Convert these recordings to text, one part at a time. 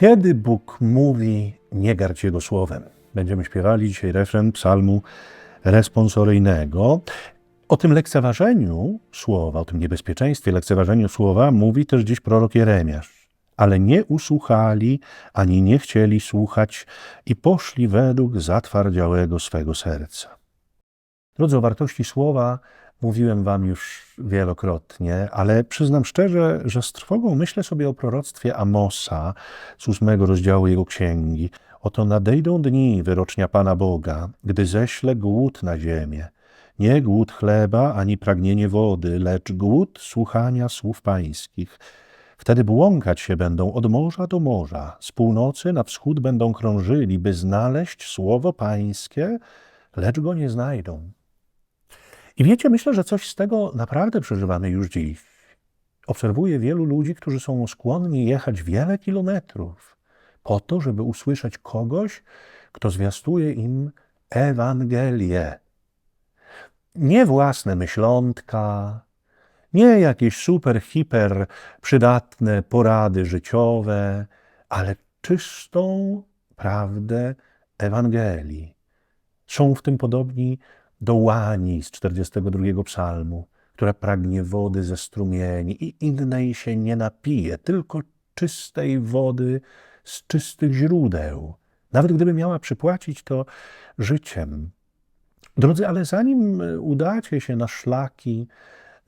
Kiedy Bóg mówi, nie gardź Jego słowem. Będziemy śpiewali dzisiaj refren psalmu responsoryjnego. O tym lekceważeniu słowa, o tym niebezpieczeństwie lekceważeniu słowa mówi też dziś prorok Jeremiasz. Ale nie usłuchali, ani nie chcieli słuchać i poszli według zatwardziałego swego serca. Drodzy, o wartości słowa mówiłem wam już wielokrotnie, ale przyznam szczerze, że z trwogą myślę sobie o proroctwie Amosa z ósmego rozdziału jego księgi. Oto nadejdą dni wyrocznia Pana Boga, gdy ześle głód na ziemię. Nie głód chleba, ani pragnienie wody, lecz głód słuchania słów pańskich. Wtedy błąkać się będą od morza do morza, z północy na wschód będą krążyli, by znaleźć słowo pańskie, lecz go nie znajdą. I wiecie, myślę, że coś z tego naprawdę przeżywamy już dziś. Obserwuję wielu ludzi, którzy są skłonni jechać wiele kilometrów po to, żeby usłyszeć kogoś, kto zwiastuje im Ewangelię. Nie własne myślątka, nie jakieś super, hiper przydatne porady życiowe, ale czystą prawdę Ewangelii. Są w tym podobni do łani z 42 psalmu, która pragnie wody ze strumieni i innej się nie napije, tylko czystej wody z czystych źródeł. Nawet gdyby miała przypłacić to życiem. Drodzy, ale zanim udacie się na szlaki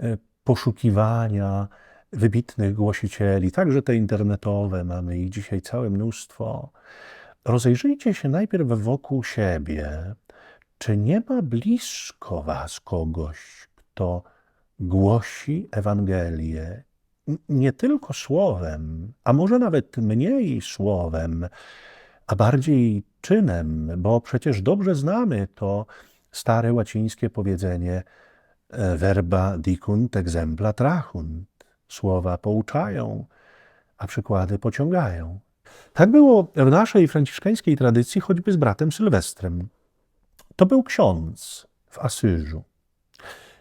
e, poszukiwania wybitnych głosicieli, także te internetowe, mamy ich dzisiaj całe mnóstwo, rozejrzyjcie się najpierw wokół siebie, czy nie ma blisko Was kogoś, kto głosi Ewangelię nie tylko słowem, a może nawet mniej słowem, a bardziej czynem, bo przecież dobrze znamy to stare łacińskie powiedzenie e, verba dicunt exempla trahunt. Słowa pouczają, a przykłady pociągają. Tak było w naszej franciszkańskiej tradycji, choćby z bratem Sylwestrem. To był ksiądz w Asyżu.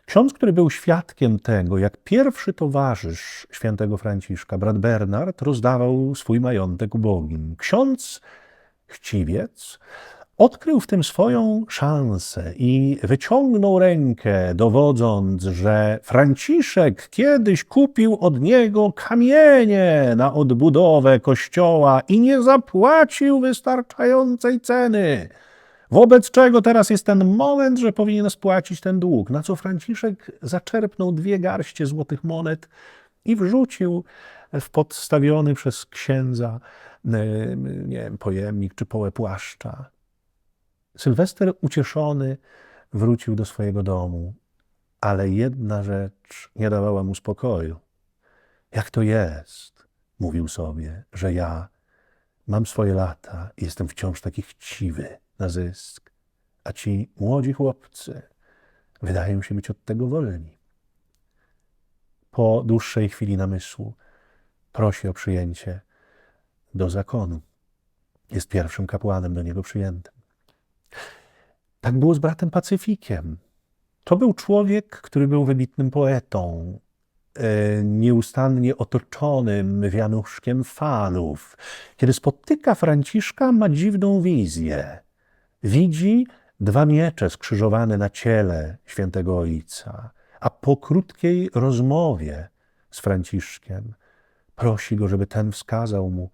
Ksiądz, który był świadkiem tego, jak pierwszy towarzysz świętego Franciszka, brat Bernard, rozdawał swój majątek ubogim. Ksiądz, chciwiec, odkrył w tym swoją szansę i wyciągnął rękę, dowodząc, że Franciszek kiedyś kupił od niego kamienie na odbudowę kościoła i nie zapłacił wystarczającej ceny. Wobec czego teraz jest ten moment, że powinien spłacić ten dług. Na co Franciszek zaczerpnął dwie garście złotych monet i wrzucił w podstawiony przez księdza e, nie wiem, pojemnik czy połę płaszcza. Sylwester ucieszony wrócił do swojego domu, ale jedna rzecz nie dawała mu spokoju. Jak to jest, mówił sobie, że ja mam swoje lata i jestem wciąż taki chciwy na zysk, a ci młodzi chłopcy wydają się być od tego wolni. Po dłuższej chwili namysłu prosi o przyjęcie do zakonu. Jest pierwszym kapłanem do niego przyjętym. Tak było z bratem Pacyfikiem. To był człowiek, który był wybitnym poetą, nieustannie otoczonym wianuszkiem fanów. Kiedy spotyka Franciszka, ma dziwną wizję. Widzi dwa miecze skrzyżowane na ciele świętego Ojca, a po krótkiej rozmowie z Franciszkiem prosi go, żeby ten wskazał mu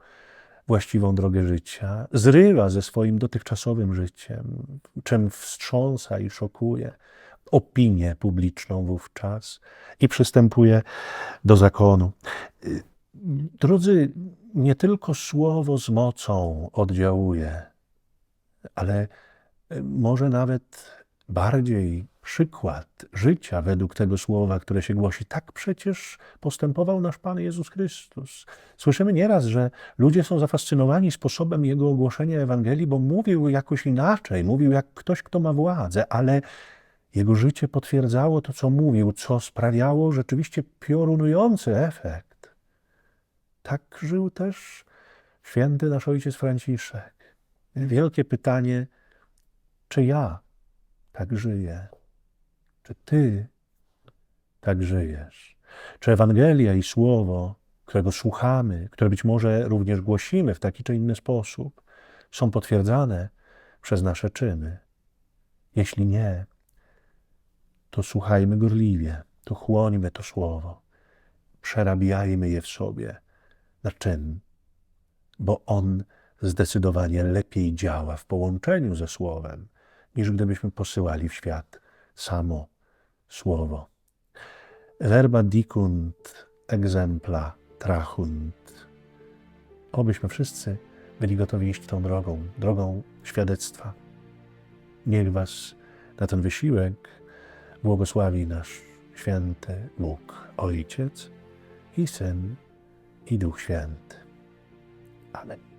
właściwą drogę życia, zrywa ze swoim dotychczasowym życiem, czym wstrząsa i szokuje opinię publiczną wówczas i przystępuje do zakonu. Drodzy, nie tylko słowo z mocą oddziałuje, ale e, może nawet bardziej przykład życia według tego słowa, które się głosi. Tak przecież postępował nasz Pan Jezus Chrystus. Słyszymy nieraz, że ludzie są zafascynowani sposobem Jego ogłoszenia Ewangelii, bo mówił jakoś inaczej, mówił jak ktoś, kto ma władzę, ale jego życie potwierdzało to, co mówił, co sprawiało rzeczywiście piorunujący efekt. Tak żył też święty nasz ojciec Franciszek wielkie pytanie, czy ja tak żyję? Czy ty tak żyjesz? Czy Ewangelia i Słowo którego słuchamy, które być może również głosimy w taki czy inny sposób, są potwierdzane przez nasze czyny. Jeśli nie, to słuchajmy gorliwie, to chłońmy to słowo, przerabiajmy je w sobie na czyn, bo on zdecydowanie lepiej działa w połączeniu ze słowem, niż gdybyśmy posyłali w świat samo słowo. Verba dicunt exempla trahunt. Obyśmy wszyscy byli gotowi iść tą drogą, drogą świadectwa. Niech Was na ten wysiłek błogosławi nasz święty Bóg, Ojciec i Syn i Duch Święty. Amen.